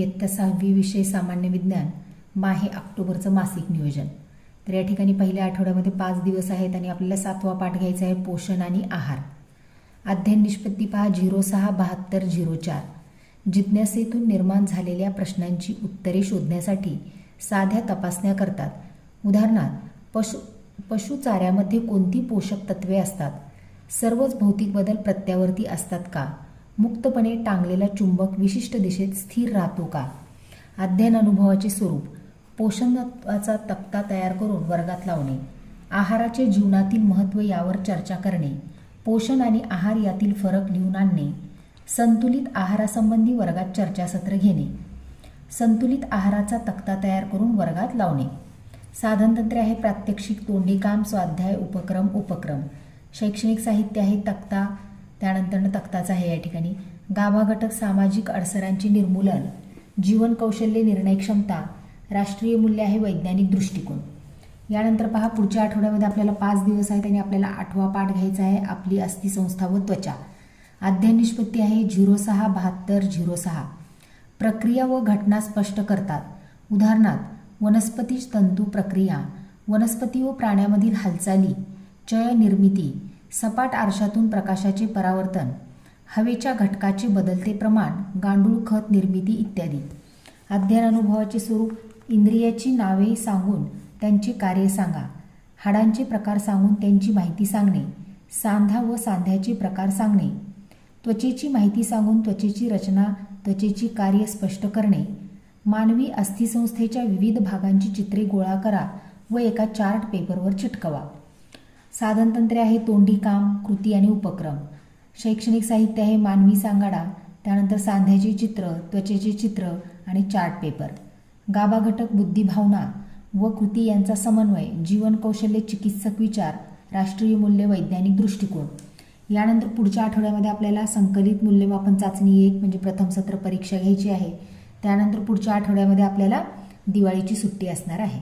इयत्ता सहावी विषय सामान्य विज्ञान माहे ऑक्टोबरचं मासिक नियोजन. तर या ठिकाणी पहिल्या आठवड्यामध्ये पाच दिवस आहेत आणि आपल्याला सातवा पाठ घ्यायचा आहे पोषण आणि आहार. अध्ययन निष्पत्ती पहा झिरो सहा बहात्तर झिरो चार. जिज्ञासेतून निर्माण झालेल्या प्रश्नांची उत्तरे शोधण्यासाठी साध्या तपासण्या करतात. उदाहरणार्थ पशु पशुचाऱ्यामध्ये कोणती पोषक तत्वे असतात? सर्वच भौतिक बदल प्रत्यावर्ती असतात का? मुक्तपणे टांगलेला चुंबक विशिष्ट दिशेत स्थिर राहतो का? अध्ययन अनुभवाचे स्वरूप. पोषणत्वाचा तक्ता तयार करून वर्गात लावणे. आहाराचे जीवनातील महत्त्व यावर चर्चा करणे. पोषण आणि आहार यातील फरक लिहून आणणे. संतुलित आहारासंबंधी वर्गात चर्चासत्र घेणे. संतुलित आहाराचा तक्ता तयार करून वर्गात लावणे. साधनतंत्रे आहे प्रात्यक्षिक तोंडीकाम स्वाध्याय उपक्रम उपक्रम. शैक्षणिक साहित्य आहे तक्ता त्यानंतर तक्ताचा आहे या ठिकाणी. गाभाघटक सामाजिक अडसरांचे निर्मूलन जीवन कौशल्य निर्णय क्षमता राष्ट्रीय मूल्य आहे वैज्ञानिक दृष्टिकोन. यानंतर पहा पुढच्या आठवड्यामध्ये आपल्याला पाच दिवस आहेत आणि आपल्याला आठवा पाठ घ्यायचा आहे आपली अस्थिसंस्था व त्वचा. अध्ययन निष्पत्ती आहे झिरो सहा बहात्तर झिरो सहा. प्रक्रिया व घटना स्पष्ट करतात. उदाहरणार्थ वनस्पती तंतू प्रक्रिया वनस्पती व प्राण्यामधील हालचाली चय निर्मिती सपाट आरशातून प्रकाशाचे परावर्तन हवेच्या घटकाचे बदलते प्रमाण गांडूळ खत निर्मिती इत्यादी. अध्ययन अनुभवाचे स्वरूप इंद्रियाची नावे सांगून त्यांचे कार्य सांगा. हाडांचे प्रकार सांगून त्यांची माहिती सांगणे. सांधा व सांध्याचे प्रकार सांगणे. त्वचेची माहिती सांगून त्वचेची रचना त्वचेची कार्य स्पष्ट करणे. मानवी अस्थिसंस्थेच्या विविध भागांची चित्रे गोळा करा व एका चार्ट पेपरवर चिटकवा. साधनतंत्रे आहे तोंडी काम कृती आणि उपक्रम. शैक्षणिक साहित्य आहे मानवी सांगाडा त्यानंतर सांध्याचे चित्र त्वचेचे चित्र आणि चार्ट पेपर. गाभा घटक बुद्धिभावना व कृती यांचा समन्वय जीवन कौशल्य चिकित्सक विचार राष्ट्रीय मूल्य वैज्ञानिक दृष्टिकोन. यानंतर पुढच्या आठवड्यामध्ये आपल्याला संकलित मूल्यमापन चाचणी एक म्हणजे प्रथम सत्र परीक्षा घ्यायची आहे. त्यानंतर पुढच्या आठवड्यामध्ये आपल्याला दिवाळीची सुट्टी असणार आहे.